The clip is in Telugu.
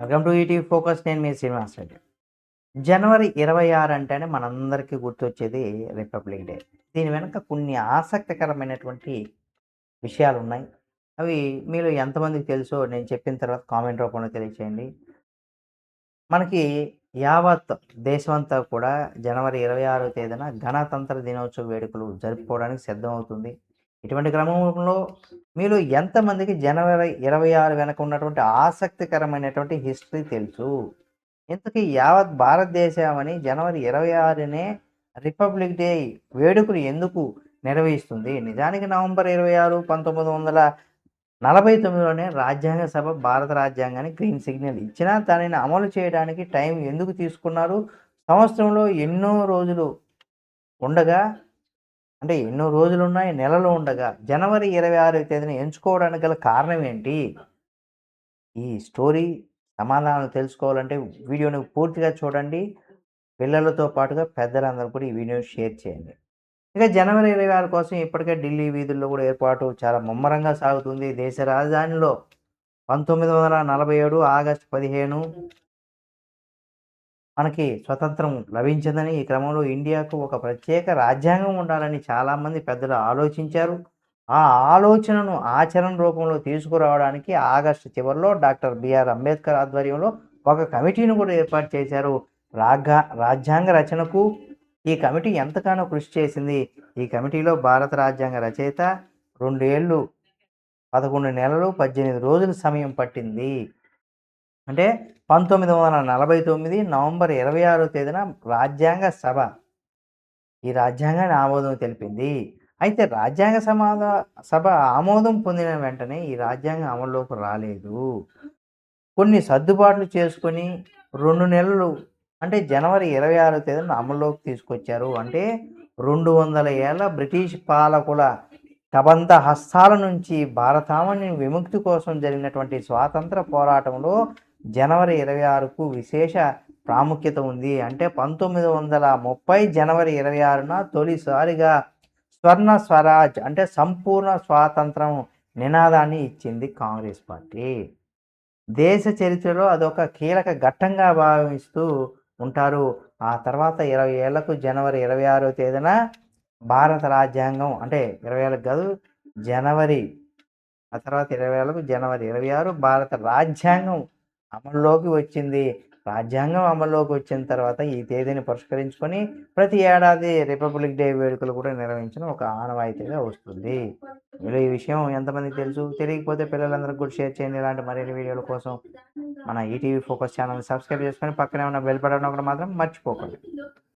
వెల్కమ్ టు ఈటీవీ ఫోకస్ నేను మీ శ్రీనివాస్ రెడ్డి. జనవరి ఇరవై ఆరు అంటేనే మనందరికీ గుర్తొచ్చేది రిపబ్లిక్ డే. దీని వెనుక కొన్ని ఆసక్తికరమైనటువంటి విషయాలు ఉన్నాయి అవి మీరు ఎంతమందికి తెలుసో నేను చెప్పిన తర్వాత కామెంట్ రూపంలో తెలియచేయండి. మనకి యావత్ దేశమంతా కూడా జనవరి ఇరవై ఆరో తేదీన గణతంత్ర దినోత్సవ వేడుకలు జరుపుకోవడానికి సిద్ధమవుతుంది. ఇటువంటి క్రమంలో మీరు ఎంతమందికి జనవరి ఇరవై ఆరు వెనక ఉన్నటువంటి ఆసక్తికరమైనటువంటి హిస్టరీ తెలుసు? ఇంతకీ యావత్ భారతదేశమని జనవరి ఇరవై ఆరునే రిపబ్లిక్ డే వేడుకలు ఎందుకు నిర్వహిస్తుంది? నిజానికి నవంబర్ ఇరవై ఆరు పంతొమ్మిది వందల నలభై తొమ్మిదిలోనే రాజ్యాంగ సభ భారత రాజ్యాంగానికి గ్రీన్ సిగ్నల్ ఇచ్చినా దానిని అమలు చేయడానికి టైం ఎందుకు తీసుకున్నారు? సంవత్సరంలో ఎన్నో రోజులు ఉండగా అంటే ఎన్నో రోజులు ఉన్నాయి నెలలు ఉండగా జనవరి ఇరవై ఆరు తేదీన ఎంచుకోవడానికి గల కారణం ఏంటి? ఈ స్టోరీ సమాధానాలు తెలుసుకోవాలంటే వీడియోని పూర్తిగా చూడండి. పిల్లలతో పాటుగా పెద్దలందరూ కూడా ఈ వీడియో షేర్ చేయండి. ఇక జనవరి ఇరవై ఆరు కోసం ఇప్పటికే ఢిల్లీ వీధుల్లో కూడా ఏర్పాటు చాలా ముమ్మరంగా సాగుతుంది. దేశ రాజధానిలో పంతొమ్మిది వందల నలభై ఏడు ఆగస్టు పదిహేను మనకి స్వతంత్రం లభించిందని ఈ క్రమంలో ఇండియాకు ఒక ప్రత్యేక రాజ్యాంగం ఉండాలని చాలామంది పెద్దలు ఆలోచించారు. ఆ ఆలోచనను ఆచరణ రూపంలో తీసుకురావడానికి ఆగస్టు చివరిలో డాక్టర్ బిఆర్ అంబేద్కర్ ఆధ్వర్యంలో ఒక కమిటీని కూడా ఏర్పాటు చేశారు. రాగా రాజ్యాంగ రచనకు ఈ కమిటీ ఎంతగానో కృషి చేసింది. ఈ కమిటీలో భారత రాజ్యాంగ రచయిత రెండేళ్ళు పదకొండు నెలలు పద్దెనిమిది రోజుల సమయం పట్టింది. అంటే పంతొమ్మిది వందల నలభై తొమ్మిది నవంబర్ ఇరవై ఆరో తేదీన రాజ్యాంగ సభ. ఈ రాజ్యాంగాన్ని ఆమోదం తెలిపింది. అయితే రాజ్యాంగ సమాధ సభ ఆమోదం పొందిన వెంటనే ఈ రాజ్యాంగం అమల్లోకి రాలేదు. కొన్ని సర్దుబాట్లు చేసుకొని రెండు నెలలు అంటే జనవరి ఇరవై ఆరో తేదీన అమల్లోకి తీసుకొచ్చారు. అంటే రెండు వందల ఏళ్ళ బ్రిటిష్ పాలకుల కబంధ హస్తాల నుంచి భారతావని విముక్తి కోసం జరిగినటువంటి స్వాతంత్ర పోరాటంలో జనవరి ఇరవై ఆరుకు విశేష ప్రాముఖ్యత ఉంది. అంటే పంతొమ్మిది వందల ముప్పై జనవరి ఇరవై ఆరున తొలిసారిగా స్వర్ణ స్వరాజ్ అంటే సంపూర్ణ స్వాతంత్రం నినాదాన్ని ఇచ్చింది కాంగ్రెస్ పార్టీ. దేశ చరిత్రలో అదొక కీలక ఘట్టంగా భావిస్తూ ఉంటారు. ఆ తర్వాత ఇరవై ఏళ్ళకు జనవరి ఇరవై ఆరో తేదీన భారత రాజ్యాంగం అంటే ఇరవై ఏళ్ళకు కాదు జనవరి ఆ తర్వాత ఇరవై ఏళ్ళకు జనవరి ఇరవై ఆరు భారత రాజ్యాంగం అమల్లోకి వచ్చింది. రాజ్యాంగం అమల్లోకి వచ్చిన తర్వాత ఈ తేదీని పురస్కరించుకొని ప్రతి ఏడాది రిపబ్లిక్ డే వేడుకలు కూడా నిర్వహించడం ఒక ఆనవాయితీగా వస్తుంది. మీరు ఈ విషయం ఎంతమందికి తెలుసు? తెలియకపోతే పిల్లలందరికీ కూడా షేర్ చేయండి. ఇలాంటి మరిన్ని వీడియోల కోసం మన ఈటీవీ ఫోకస్ ఛానల్ సబ్స్క్రైబ్ చేసుకొని పక్కనే ఉన్న బెల్ బటన్ ఒకటి మాత్రం మర్చిపోకండి.